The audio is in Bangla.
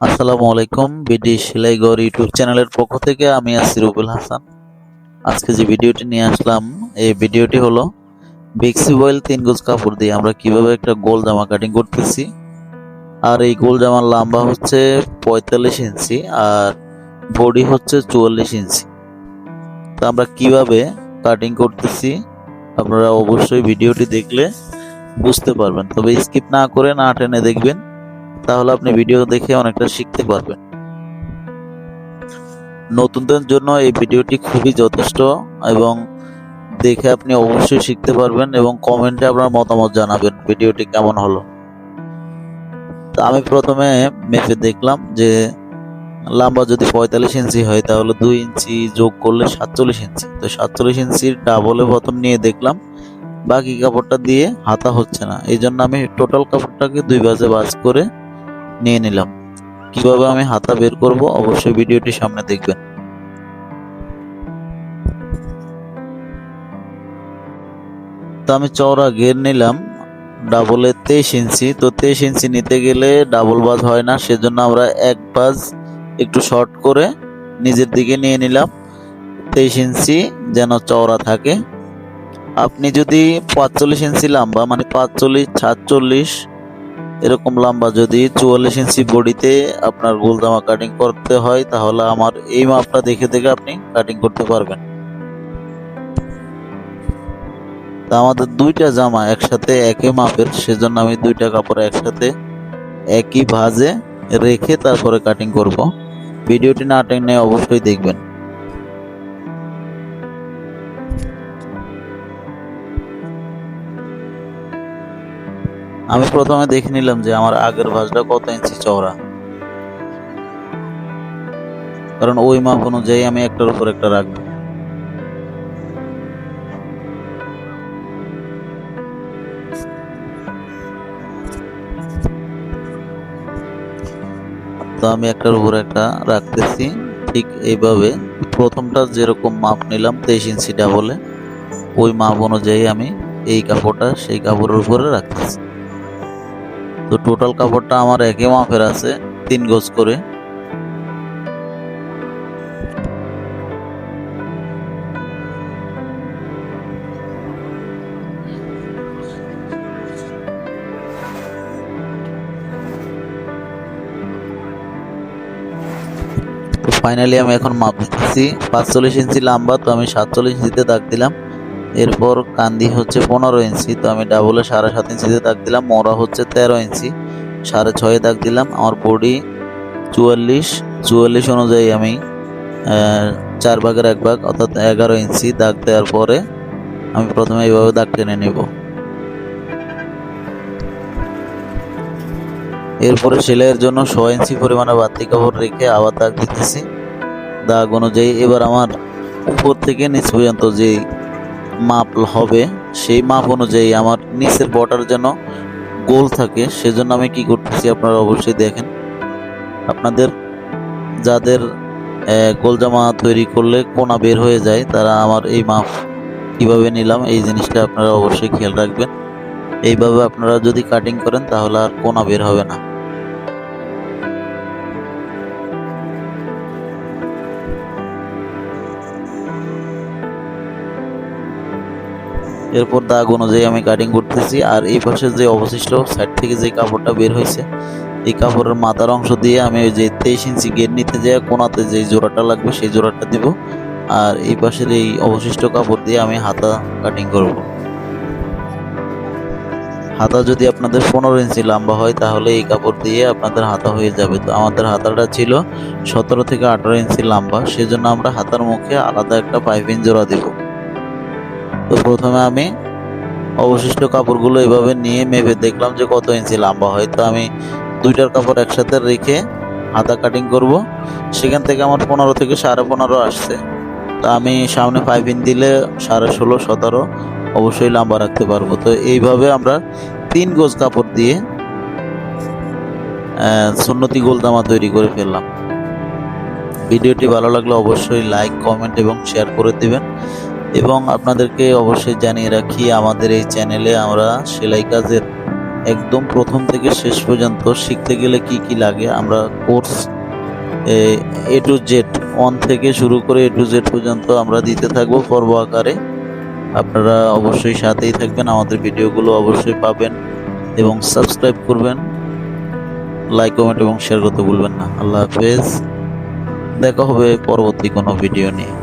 আসসালামু আলাইকুম বিডি সেলাইগর ইউটিউব চ্যানেলের পক্ষ থেকে আমি আছি রুবেল হাসান। আজকে যে ভিডিওটি নিয়ে আসলাম, এই ভিডিওটি হলো বেক্সি বয়েল তিন গজ কাপড় দিয়ে আমরা কীভাবে একটা গোল জামা কাটিং করতেছি। আর এই গোল জামার লম্বা হচ্ছে পঁয়তাল্লিশ ইঞ্চি আর বডি হচ্ছে চুয়াল্লিশ ইঞ্চি। তো আমরা কীভাবে কাটিং করতেছি, আপনারা অবশ্যই ভিডিওটি দেখলে বুঝতে পারবেন। তবে স্কিপ না করে না টেনে দেখবেন। তাহলে আপনি ভিডিও দেখে অনেকটা শিখতে পারবেন। নতুনদের জন্য এই ভিডিওটি খুবই যথেষ্ট এবং দেখে আপনি অবশ্যই শিখতে পারবেন এবং কমেন্টে আপনার মতামত জানাবেন ভিডিওটি কেমন হলো। তা আমি প্রথমে মেপে দেখলাম যে লম্বা যদি পঁয়তাল্লিশ ইঞ্চি হয়, তাহলে দুই ইঞ্চি যোগ করলে সাতচল্লিশ ইঞ্চি তো সাতচল্লিশ ইঞ্চির ডাবলে প্রথম নিয়ে দেখলাম, বাকি কাপড়টা দিয়ে হাতা হচ্ছে না। এই জন্য আমি টোটাল কাপড়টাকে দুই বাজে বাজ করে নিয়ে নিলাম। কীভাবে আমি হাতা বের করব অবশ্যই ভিডিওটি সামনে দেখবেন। তো আমি চওড়া ঘের নিলাম ডাবলে তেইশ ইঞ্চি। তো তেইশ ইঞ্চি নিতে গেলে ডাবল বাজ হয় না, সেজন্য আমরা এক বাজ একটু শর্ট করে নিজের দিকে নিয়ে নিলাম। তেইশ ইঞ্চি যেন চওড়া থাকে। আপনি যদি পাঁচচল্লিশ ইঞ্চি লম্বা মানে পাঁচচল্লিশ, সাতচল্লিশ এরকম লম্বা যদি চুয়াল্লিশ ইঞ্চি বডিতে আপনার গোল জামা কাটিং করতে হয়, তাহলে আমার এই মাপটা দেখে দেখে আপনি কাটিং করতে পারবেন। তা আমাদের দুইটা জামা একসাথে একই মাপের, সেজন্য আমি দুইটা কাপড় একসাথে একই ভাজে রেখে তারপরে কাটিং করব। ভিডিওটি না টেনে অবশ্যই দেখবেন। আমি প্রথমে দেখে নিলাম যে আমার আগের ভাঁজটা কত ইঞ্চি চওড়া। কারণ ওই মাপ অনুযায়ী আমি একটার উপর একটা রাখব। তো আমি একটার উপর একটা রাখতেছি, ঠিক এইভাবে। প্রথমটা যেরকম মাপ নিলাম, তেইশ ইঞ্চি ডাবলে ওই মাপ অনুযায়ী আমি এই কাপড়টা সেই কাপড়ের উপরে রাখতেছি। তো টোটাল কাপড়টা আমার একই মাপের আছে, তিন গজ করে। ফাইনালি আমি এখন মাপ দিতেছি, পাঁচচল্লিশ ইঞ্চি লম্বা, তো আমি সাতচল্লিশ ইঞ্চিতে দাগ দিলাম। এরপর কান্দি হচ্ছে পনেরো ইঞ্চি, তো আমি ডাবলে সাড়ে সাত ইঞ্চিতে দাগ দিলাম মোড়া হচ্ছে তেরো ইঞ্চি। সাড়ে ছয়ে দাগ দিলাম, আমার বডি চুয়াল্লিশ চুয়াল্লিশ অনুযায়ী আমি চার ভাগের এক ভাগ, অর্থাৎ এগারো ইঞ্চি দাগ দেওয়ার পরে আমি প্রথমে এইভাবে দাগ টেনে নেব। এরপরে সেলাইয়ের জন্য ছ ইঞ্চি পরিমাণে বাড়তি কাপড় রেখে আবার দাগ দিতেছি। দাগ অনুযায়ী এবার আমার উপর থেকে নিচ পর্যন্ত যে মাপ হবে, সেই মাপ অনুযায়ী আমার নিচের বর্ডার যেন গোল থাকে, সেজন্য আমি কি করতেছি আপনারা অবশ্যই দেখেন। আপনাদের যাদের গোল জামা তৈরি করলে কোনা বের হয়ে যায়, তারা আমার এই মাপ কীভাবে নিলাম, এই জিনিসটা আপনারা অবশ্যই খেয়াল রাখবেন। এইভাবে আপনারা যদি কাটিং করেন, তাহলে আর কোনা বের হবে না। এরপর দাগ অনুযায়ী আমি কাটিং করতেছি। আর এই পাশে যে অবশিষ্ট সাইড থেকে যে কাপড়টা বের হয়েছে, এই কাপড়ের মাথার অংশ দিয়ে আমি ওই যে তেইশ ইঞ্চি গেট নিতে যাই কোনাতে যে জোড়াটা লাগবে, সেই জোড়াটা দিব। আর এই পাশের এই অবশিষ্ট কাপড় দিয়ে আমি হাতা কাটিং করব। হাতা যদি আপনাদের পনেরো ইঞ্চি লম্বা হয়, তাহলে এই কাপড় দিয়ে আপনাদের হাতা হয়ে যাবে। তো আমাদের হাতাটা ছিল সতেরো থেকে আঠারো ইঞ্চি লম্বা। সেজন্য আমরা হাতার মুখে আলাদা একটা পাইপিং জোড়া দেব। তো প্রথমে আমি অবশিষ্ট কাপড়গুলো এভাবে নিয়ে মেপে দেখলাম যে কত ইঞ্চি লম্বা হয়। তো আমি দুইটার কাপড় একসাথে রেখে হাতা কাটিং করব। সেখান থেকে আমার পনেরো থেকে সাড়ে পনেরো আসছে। তো আমি সামনে পাইপিং দিলে সাড়ে ষোলো, সতেরো অবশ্যই লম্বা রাখতে পারব। তো এইভাবে আমরা তিন গোজ কাপড় দিয়ে সুন্নতি গোলদামা তৈরি করে ফেললাম। ভিডিওটি ভালো লাগলে অবশ্যই লাইক কমেন্ট এবং শেয়ার করে দিবেন। এবং আপনাদেরকে অবশ্যই জানিয়ে রাখি, আমাদের এই চ্যানেলে আমরা সেলাই কাজের একদম প্রথম থেকে শেষ পর্যন্ত শিখতে গেলে কি কি লাগে, আমরা course, A to Z one থেকে শুরু করে এ টু জেড পর্যন্ত আমরা দিতে থাকব পর্ব আকারে। আপনারা অবশ্যই সাথেই থাকবেন, আমাদের ভিডিওগুলো অবশ্যই পাবেন এবং সাবস্ক্রাইব করবেন। লাইক কমেন্ট এবং শেয়ার করতে ভুলবেন না। আল্লাহ হাফেজ। দেখা হবে পরবর্তী কোনো ভিডিও নিয়ে।